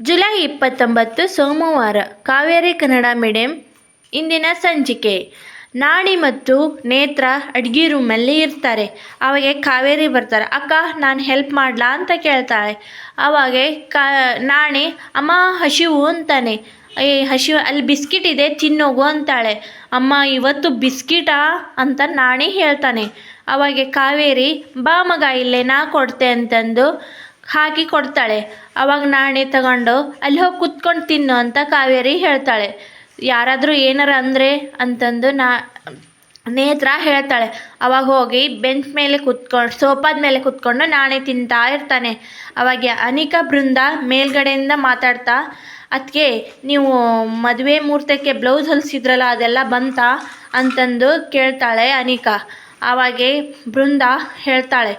July ಇಪ್ಪತ್ತೊಂಬತ್ತು ಸೋಮವಾರ Kaveri Kannada medium ಇಂದಿನ ಸಂಚಿಕೆ. ನಾಣಿ ಮತ್ತು ನೇತ್ರ ಅಡ್ಗೆ ರೂಮಲ್ಲಿ ಇರ್ತಾರೆ. ಅವಾಗೆ ಕಾವೇರಿ ಬರ್ತಾರೆ. ಅಕ್ಕ, ನಾನು ಹೆಲ್ಪ್ ಮಾಡಲಾ ಅಂತ ಕೇಳ್ತಾಳೆ. ಅವಾಗೆ ಕಾ, ನಾಣಿ, ಅಮ್ಮ, ಹಸಿವು ಅಂತಾನೆ. ಏ, ಹಸಿವು, ಅಲ್ಲಿ ಬಿಸ್ಕಿಟ್ ಇದೆ, ತಿನ್ನೋಗು ಅಂತಾಳೆ. ಅಮ್ಮ, ಇವತ್ತು ಬಿಸ್ಕಿಟಾ? ಅಂತ ನಾಣಿ ಹೇಳ್ತಾನೆ. ಅವಾಗೆ ಕಾವೇರಿ, ಬಾ ಮಗ, ಇಲ್ಲೇ ನಾ ಕೊಡ್ತೆ ಅಂತಂದು ಹಾಕಿ ಕೊಡ್ತಾಳೆ. ಅವಾಗ ನಾಣೆ ತಗೊಂಡು ಅಲ್ಲಿ ಹೋಗಿ ಕುತ್ಕೊಂಡು ತಿನ್ನು ಅಂತ ಕಾವೇರಿ ಹೇಳ್ತಾಳೆ. ಯಾರಾದರೂ ಏನಾರ ಅಂದರೆ ಅಂತಂದು ನಾ, ನೇತ್ರ ಹೇಳ್ತಾಳೆ. ಅವಾಗ ಹೋಗಿ ಬೆಂಚ್ ಮೇಲೆ ಕುತ್ಕೊಂಡು, ಸೋಫಾದ ಮೇಲೆ ಕುತ್ಕೊಂಡು ನಾಣೆ ತಿಂತಾ ಇರ್ತಾನೆ. ಅವಾಗ ಅನಿಕಾ ಬೃಂದ ಮೇಲ್ಗಡೆಯಿಂದ ಮಾತಾಡ್ತಾ ಅದಕ್ಕೆ ನೀವು ಮದುವೆ ಮುಹೂರ್ತಕ್ಕೆ ಬ್ಲೌಸ್ ಹೊಲಿಸಿದ್ರಲ್ಲ, ಅದೆಲ್ಲ ಬಂತಾ? ಅಂತಂದು ಕೇಳ್ತಾಳೆ ಅನಿಕಾ. ಆವಾಗೆ ಬೃಂದ ಹೇಳ್ತಾಳೆ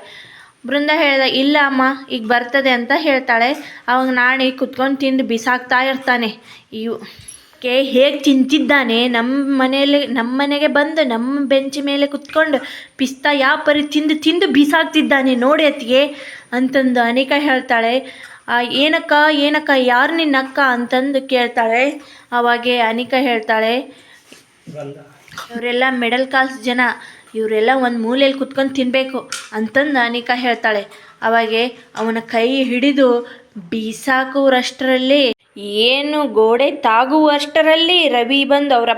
ಬೃಂದ ಹೇಳ್ದ ಇಲ್ಲ ಅಮ್ಮ ಈಗ ಬರ್ತದೆ ಅಂತ ಹೇಳ್ತಾಳೆ. ಅವಾಗ ನಾಣಿ ಕುತ್ಕೊಂಡು ತಿಂದು ಬಿಸಾಕ್ತಾ ಇರ್ತಾನೆ. ಇವು ಕೆ ಹೇಗೆ ತಿಂತಿದ್ದಾನೆ? ನಮ್ಮ ಮನೆಯಲ್ಲಿ ನಮ್ಮ ಮನೆಗೆ ಬಂದು ನಮ್ಮ ಬೆಂಚ್ ಮೇಲೆ ಕುತ್ಕೊಂಡು ಪಿಸ್ತಾ ಯಾವ ಪರಿ ತಿಂದು ತಿಂದು ಬಿಸಾಕ್ತಿದ್ದಾನೆ ನೋಡಿ ಅತ್ತಿಗೆ ಅಂತಂದು ಅನಿಕಾ ಹೇಳ್ತಾಳೆ. ಏನಕ್ಕ ಏನಕ್ಕ ಯಾರು ನಿನ್ನಕ್ಕ ಅಂತಂದು ಕೇಳ್ತಾಳೆ. ಅವಾಗೆ ಅನಿಕಾ ಹೇಳ್ತಾಳೆ ಅವರೆಲ್ಲ ಮಿಡಲ್ ಕ್ಲಾಸ್ ಜನ. ಇವರೆಲ್ಲ ಒಂದು ಮೂಲೆಯಲ್ಲಿ ಕುತ್ಕೊಂಡು ತಿನ್ನಬೇಕು ಅಂತಂದು ಅನಿಕಾ ಹೇಳ್ತಾಳೆ. ಅವಾಗೆ ಅವನ ಕೈ ಹಿಡಿದು ಬೀಸಾಕುವಷ್ಟರಲ್ಲಿ, ಏನು ಗೋಡೆ ತಾಗುವಷ್ಟರಲ್ಲಿ ರವಿ ಬಂದು ಅವರ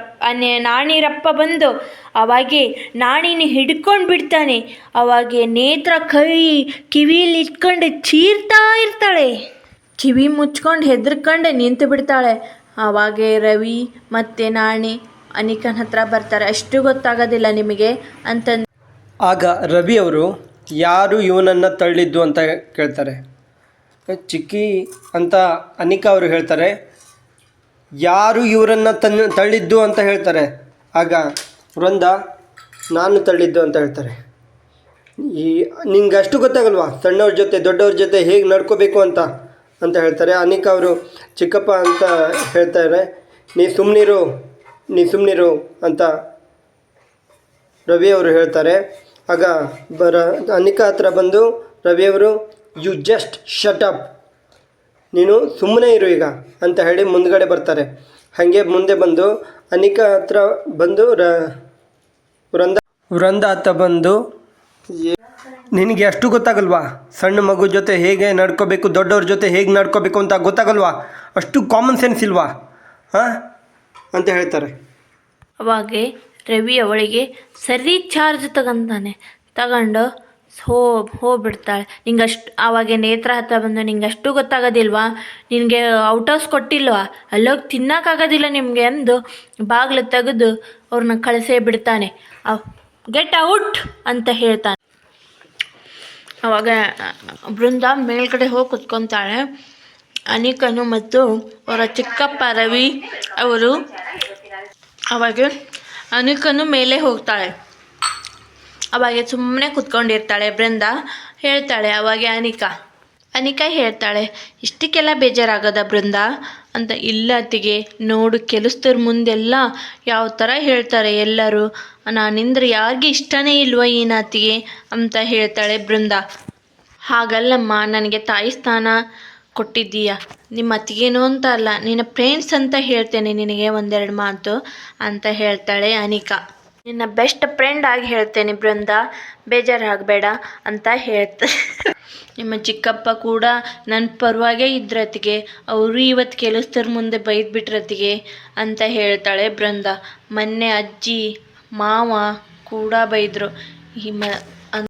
ನಾಣಿರಪ್ಪ ಬಂದು ಅವಾಗೆ ನಾಣಿನ ಹಿಡ್ಕೊಂಡು ಬಿಡ್ತಾನೆ. ಅವಾಗೆ ನೇತ್ರ ಕೈ ಕಿವಿಯಲ್ಲಿ ಇಟ್ಕೊಂಡು ಚೀರ್ತಾ ಇರ್ತಾಳೆ. ಕಿವಿ ಮುಚ್ಕೊಂಡು ಹೆದರ್ಕೊಂಡು ನಿಂತು ಬಿಡ್ತಾಳೆ ಅವಾಗೆ ರವಿ ಮತ್ತು ನಾಣಿ ಅನಿಕನ ಹತ್ರ ಬರ್ತಾರೆ. ಅಷ್ಟು ಗೊತ್ತಾಗೋದಿಲ್ಲ ನಿಮಗೆ ಅಂತಂದು. ಆಗ ರವಿ ಅವರು, ಯಾರು ಇವನನ್ನು ತಳ್ಳಿದ್ದು ಅಂತ ಕೇಳ್ತಾರೆ? ಚಿಕ್ಕಿ ಅಂತ ಅನಿಕಾ ಅವರು ಹೇಳ್ತಾರೆ. ಯಾರು ಇವರನ್ನು ತನ್ನ ತಳ್ಳಿದ್ದು ಅಂತ ಹೇಳ್ತಾರೆ? ಆಗ ವೃಂದ, ನಾನು ತಳ್ಳಿದ್ದು ಅಂತ ಹೇಳ್ತಾರೆ. ಈ ನಿಂಗೆ ಅಷ್ಟು ಗೊತ್ತಾಗಲ್ವಾ? ಸಣ್ಣವ್ರ ಜೊತೆ, ದೊಡ್ಡವ್ರ ಜೊತೆ ಹೇಗೆ ನಡ್ಕೋಬೇಕು ಅಂತ? ಅಂತ ಹೇಳ್ತಾರೆ. ಅನಿಕಾ ಅವರು, ಚಿಕ್ಕಪ್ಪ ಅಂತ ಹೇಳ್ತಾರೆ. ನೀ ಸುಮ್ಮನಿರು ನೀ ಸುಮ್ಮನಿರು ಅಂತ ರವಿಯವರು ಹೇಳ್ತಾರೆ. ಆಗ ಬರ, ಅನಿಕಾ ಹತ್ರ ಬಂದು ರವಿಯವರು ಯು ಜಸ್ಟ್ ಶಟ್ ಅಪ್ ನೀನು ಸುಮ್ಮನೆ ಇರು ಈಗ ಅಂತ ಹೇಳಿ ಮುಂದ್ಗಡೆ ಬರ್ತಾರೆ. ಹಾಗೆ ಮುಂದೆ ಬಂದು ಅನಿಕಾ ಹತ್ರ ಬಂದು ರ, ವೃಂದ ವೃಂದ ಹತ್ರ ಬಂದು, "ಏ- ನಿನಗೆ ಅಷ್ಟು ಗೊತ್ತಾಗಲ್ವಾ? ಸಣ್ಣ ಮಗು ಜೊತೆ ಹೇಗೆ ನಡ್ಕೋಬೇಕು, ದೊಡ್ಡವ್ರ ಜೊತೆ ಹೇಗೆ ನಡ್ಕೋಬೇಕು ಅಂತ ಗೊತ್ತಾಗಲ್ವಾ? ಅಷ್ಟು ಕಾಮನ್ ಸೆನ್ಸ್ ಇಲ್ವಾ? ಹಾಂ? ಅಂತ ಹೇಳ್ತಾರೆ. ಅವಾಗೆ ರವಿ ಅವಳಿಗೆ, ಸರಿ, ಚಾರ್ಜ್ ತಗೊಂತಾನೆ. ತಗೊಂಡು ಹೋ, ಹೋಗ್ಬಿಡ್ತಾಳೆ. ನಿಂಗೆ ಅಷ್ಟು ಆವಾಗೆ ನೇತ್ರ ಹತ್ರ ಬಂದು ನಿಂಗೆ ಅಷ್ಟು ಗೊತ್ತಾಗೋದಿಲ್ವಾ? ನಿನಗೆ ಔಟ್ ಹೌಸ್ ಕೊಟ್ಟಿಲ್ವಾ? ಅಲ್ಲೋಗಿ ತಿನ್ನೋಕ್ಕಾಗೋದಿಲ್ಲ ನಿಮಗೆ ಅಂದು ಬಾಗಿಲು ತೆಗೆದು ಅವ್ರನ್ನ ಕಳಿಸೇ ಬಿಡ್ತಾನೆ. ಗೆಟ್ ಔಟ್ ಅಂತ ಹೇಳ್ತಾನೆ. ಅವಾಗ, ಬೃಂದ ಮೇಲ್ಗಡೆ ಹೋಗಿ ಕುತ್ಕೊತಾಳೆ. ಅನಿಕನು ಮತ್ತು ಅವರ ಚಿಕ್ಕಪ್ಪ ರವಿ ಅವರು ಅವಾಗ ಅನಿಕನು ಮೇಲೆ ಹೋಗ್ತಾಳೆ. ಅವಾಗ ಸುಮ್ಮನೆ ಕುತ್ಕೊಂಡಿರ್ತಾಳೆ. ಬೃಂದ ಹೇಳ್ತಾಳೆ, ಅವಾಗ ಅನಿಕಾ. ಅನಿಕಾ ಹೇಳ್ತಾಳೆ, ಇಷ್ಟಕ್ಕೆಲ್ಲ ಬೇಜಾರಾಗದ ಬೃಂದ? ಅಂತ, ಇಲ್ಲ ನೋಡು ಕೆಲಸದವ್ರ ಮುಂದೆಲ್ಲ ಯಾವ ಥರ ಹೇಳ್ತಾರೆ ಎಲ್ಲರೂ. ನಾನಿಂದ್ರೆ ಯಾರಿಗೆ ಇಷ್ಟನೇ ಇಲ್ವ ಏನಾತಿಗೆ ನಾತಿಗೆ ಅಂತ ಹೇಳ್ತಾಳೆ ಬೃಂದ. ಹಾಗಲ್ಲಮ್ಮ, ನನಗೆ ತಾಯಿ ಸ್ಥಾನ ಕೊಟ್ಟಿದ್ದೀಯ? ನಿಮ್ಮ ಅತ್ತಿಗೇನು ಅಂತ ಅಲ್ಲ, ನಿನ್ನ ಫ್ರೆಂಡ್ಸ್ ಅಂತ ಹೇಳ್ತೇನೆ ನಿನಗೆ ಒಂದೆರಡು ಮಾತು ಅಂತ ಹೇಳ್ತಾಳೆ ಅನಿಕಾ. ನಿನ್ನ ಬೆಸ್ಟ್ ಫ್ರೆಂಡ್ ಆಗಿ ಹೇಳ್ತೇನೆ ಬೃಂದ, ಬೇಜಾರಾಗಬೇಡ ಅಂತ ಹೇಳ್ತ. ನಿಮ್ಮ ಚಿಕ್ಕಪ್ಪ ಕೂಡ ನನ್ನ ಪರವಾಗೇ ಇದ್ರತಿಗೆ ಅವರು ಇವತ್ತು ಕೆಲಸದ್ರ ಮುಂದೆ ಬೈದ್ಬಿಟ್ರತಿಗೆ ಅಂತ ಹೇಳ್ತಾಳೆ ಬೃಂದ. ಮೊನ್ನೆ ಅಜ್ಜಿ, ಮಾವ ಕೂಡ ಬೈದರು. ಈ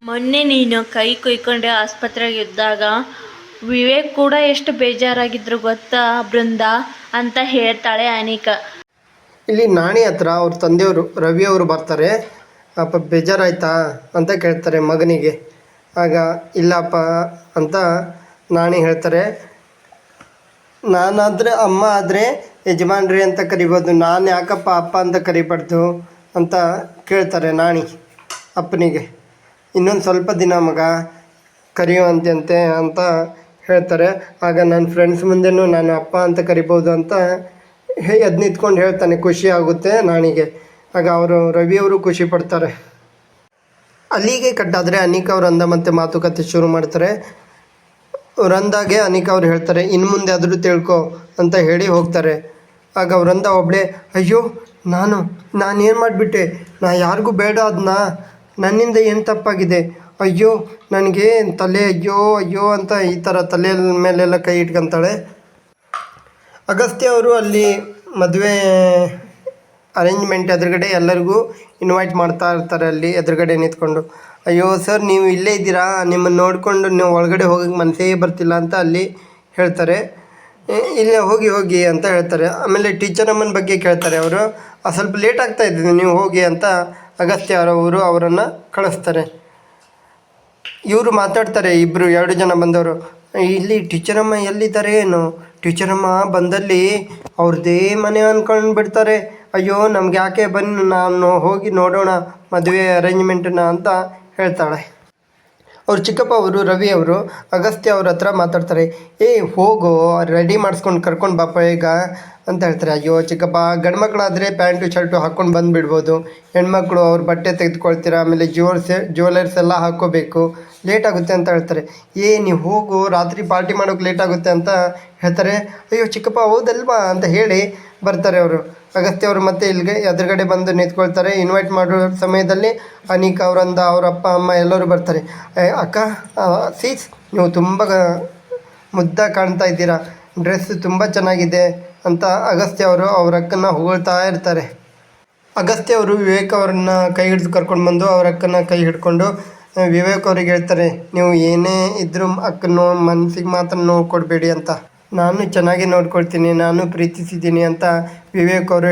ಮೊನ್ನೆ ನೀನು ಕೈ ಕೊಯ್ಕೊಂಡೆ ಆಸ್ಪತ್ರೆಗೆ ಇದ್ದಾಗ ವಿವೇಕ್ ಕೂಡ ಎಷ್ಟು ಬೇಜಾರಾಗಿದ್ರು ಗೊತ್ತಾ? ಬೃಂದ ಅಂತ ಹೇಳ್ತಾಳೆ ಅನಿಕಾ. ಇಲ್ಲಿ ನಾಣಿ ಹತ್ರ ಅವ್ರ ತಂದೆಯವರು, ರವಿ ಅವರು ಬರ್ತಾರೆ. ಅಪ್ಪ, ಬೇಜಾರಾಯ್ತಾ? ಅಂತ ಕೇಳ್ತಾರೆ ಮಗನಿಗೆ. ಆಗ, ಇಲ್ಲಪ್ಪ ಅಂತ ನಾಣಿ ಹೇಳ್ತಾರೆ. ನಾನಾದರೆ ಅಮ್ಮ ಆದರೆ ಯಜಮಾನ್ರಿ ಅಂತ ಕರಿಬೋದು. ನಾನು ಯಾಕಪ್ಪ ಅಪ್ಪ ಅಂತ ಕರಿಬಾರ್ದು ಅಂತ ಕೇಳ್ತಾರೆ ನಾಣಿ ಅಪ್ಪನಿಗೆ. ಇನ್ನೊಂದು ಸ್ವಲ್ಪ ದಿನ ಮಗ ಕರೆಯುವಂತೆ ಅಂತ ಹೇಳ್ತಾರೆ, ಆಗ ನನ್ನ ಫ್ರೆಂಡ್ಸ್ ಮುಂದೆನೂ ನಾನು ಅಪ್ಪ ಅಂತ ಕರಿಬೋದು ಅಂತ ಹೇ ಅದು ನಿಂತ್ಕೊಂಡು ಹೇಳ್ತಾನೆ, ಖುಷಿ ಆಗುತ್ತೆ ನಾಣಿಗೆ ಆಗ ಅವರು ರವಿಯವರು ಖುಷಿ ಪಡ್ತಾರೆ. ಅಲ್ಲಿಗೆ ಕಟ್ಟಾದರೆ ಅನಿಕ್ ಅವರು ಅಂದ ಮತ್ತೆ ಮಾತುಕತೆ ಶುರು ಮಾಡ್ತಾರೆ. ವೃಂದಾಗೆ ಅನಿಕಾ ಅವ್ರು ಹೇಳ್ತಾರೆ ಇನ್ನು ಮುಂದೆ ಆದರೂ ತಿಳ್ಕೊ ಅಂತ ಹೇಳಿ ಹೋಗ್ತಾರೆ. ಆಗ ವೃಂದ ಒಬ್ಬಳೇ ಅಯ್ಯೋ, ನಾನು, ನಾನೇನು ಮಾಡಿಬಿಟ್ಟೆ? ನಾ ಯಾರಿಗೂ ಬೇಡ ಅದನ್ನ ನನ್ನಿಂದ ಏನು ತಪ್ಪಾಗಿದೆ? ಅಯ್ಯೋ, ನನಗೆ ತಲೆ ಅಯ್ಯೋ ಅಯ್ಯೋ ಅಂತ ಈ ಥರ ತಲೆ ಮೇಲೆಲ್ಲ ಕೈ ಇಟ್ಕೊಂತಾಳೆ. ಅಗಸ್ತ್ಯ ಅವರು ಅಲ್ಲಿ ಮದುವೆ ಅರೇಂಜ್ಮೆಂಟ್ ಎದುರುಗಡೆ ಎಲ್ಲರಿಗೂ ಇನ್ವೈಟ್ ಮಾಡ್ತಾ ಇರ್ತಾರೆ ಅಲ್ಲಿ ಎದುರುಗಡೆ ನಿಂತ್ಕೊಂಡು. ಅಯ್ಯೋ ಸರ್ ನೀವು ಇಲ್ಲೇ ಇದ್ದೀರಾ? ನಿಮ್ಮನ್ನು ನೋಡಿಕೊಂಡು ನೀವು ಒಳಗಡೆ ಹೋಗಕ್ಕೆ ಮನಸ್ಸೇ ಬರ್ತಿಲ್ಲ ಅಂತ ಅಲ್ಲಿ ಹೇಳ್ತಾರೆ. ಇಲ್ಲ, ಹೋಗಿ ಹೋಗಿ ಅಂತ ಹೇಳ್ತಾರೆ. ಆಮೇಲೆ ಟೀಚರ್ ಅಮ್ಮನ ಬಗ್ಗೆ ಕೇಳ್ತಾರೆ ಅವರು. ಸ್ವಲ್ಪ ಲೇಟ್ ಆಗ್ತಾ ಇದ್ದೀನಿ ನೀವು ಹೋಗಿ ಅಂತ ಅಗಸ್ತ್ಯ ಅವರು ಅವರನ್ನು ಕಳಿಸ್ತಾರೆ. ಇವರು ಮಾತಾಡ್ತಾರೆ ಇಬ್ಬರು ಎರಡು ಜನ ಬಂದವರು. ಇಲ್ಲಿ ಟೀಚರಮ್ಮ ಎಲ್ಲಿದ್ದಾರೆ ಏನು? ಟೀಚರಮ್ಮ ಬಂದಲ್ಲಿ ಅವ್ರದ್ದೇ ಮನೆ ಅಂದ್ಕೊಂಡು ಬಿಡ್ತಾರೆ. ಅಯ್ಯೋ, ನಮ್ಗೆ ಯಾಕೆ ಬನ್ನಿ ನಾನು ಹೋಗಿ ನೋಡೋಣ, ಮದುವೆ ಅರೇಂಜ್ಮೆಂಟನ್ನ ಅಂತ ಹೇಳ್ತಾಳೆ. ಅವ್ರ ಚಿಕ್ಕಪ್ಪ ಅವರು, ರವಿ ಅವರು, ಅಗಸ್ತ್ಯ ಅವ್ರ ಹತ್ರ ಮಾತಾಡ್ತಾರೆ. ಏ, ಹೋಗು ರೆಡಿ ಮಾಡಿಸ್ಕೊಂಡು ಕರ್ಕೊಂಡು ಬಾಪ ಈಗ ಅಂತ ಹೇಳ್ತಾರೆ ಅಯ್ಯೋ ಚಿಕ್ಕಪ್ಪ ಗಂಡ್ಮಕ್ಳಾದರೆ ಪ್ಯಾಂಟು ಶರ್ಟು ಹಾಕ್ಕೊಂಡು ಬಂದುಬಿಡ್ಬೋದು. ಹೆಣ್ಮಕ್ಳು ಅವ್ರ ಬಟ್ಟೆ ತೆಗೆದುಕೊಳ್ತೀರ ಆಮೇಲೆ ಜ್ಯುವೆಲ್ಸ್ ಜ್ಯುವೆಲರ್ಸ್ ಎಲ್ಲ ಹಾಕ್ಕೋಬೇಕು ಲೇಟ್ ಆಗುತ್ತೆ ಅಂತ ಹೇಳ್ತಾರೆ. ಏ ನೀವು ಹೋಗು ರಾತ್ರಿ ಪಾರ್ಟಿ ಮಾಡೋಕ್ಕೆ ಲೇಟ್ ಆಗುತ್ತೆ ಅಂತ ಹೇಳ್ತಾರೆ. ಅಯ್ಯೋ ಚಿಕ್ಕಪ್ಪ ಹೌದಲ್ವಾ? ಅಂತ ಹೇಳಿ ಬರ್ತಾರೆ ಅವರು. ಅಗಸ್ತ್ಯ ಅವರು ಮತ್ತೆ ಇಲ್ಲಿಗೆ ಎದುರುಗಡೆ ಬಂದು ನಿಂತ್ಕೊಳ್ತಾರೆ. ಇನ್ವೈಟ್ ಮಾಡೋ ಸಮಯದಲ್ಲಿ ಅನಿಕಾ ಅವರಂದ ಅವ್ರ ಅಪ್ಪ ಅಮ್ಮ ಎಲ್ಲರೂ ಬರ್ತಾರೆ. "ಏ, ಅಕ್ಕ ಸೀಸ್ ನೀವು ತುಂಬ ಮುದ್ದ ಕಾಣ್ತಾ ಇದ್ದೀರಾ. ಡ್ರೆಸ್ ತುಂಬ ಚೆನ್ನಾಗಿದೆ. ಅಂತ ಅಗಸ್ತ್ಯ ಅವರು ಅವ್ರ ಅಕ್ಕನ ಹೊಗಳ್ತಾ ಇರ್ತಾರೆ. ಅಗಸ್ತ್ಯ ಅವರು ವಿವೇಕ್ ಅವ್ರನ್ನ ಕೈ ಹಿಡಿದು ಕರ್ಕೊಂಡು ಬಂದು ಅವರ ಅಕ್ಕನ ಕೈ ಹಿಡ್ಕೊಂಡು ವಿವೇಕ್ ಅವ್ರಿಗೆ ಹೇಳ್ತಾರೆ, ನೀವು ಏನೇ ಇದ್ದರೂ ಅಕ್ಕನ ಮನಸ್ಸಿಗೆ ಮಾತ್ರ ನೋವು ಕೊಡಬೇಡಿ ಅಂತ. ನಾನು ಚೆನ್ನಾಗಿ ನೋಡ್ಕೊಳ್ತೀನಿ, ನಾನು ಪ್ರೀತಿಸಿದ್ದೀನಿ ಅಂತ ವಿವೇಕ್ ಅವರು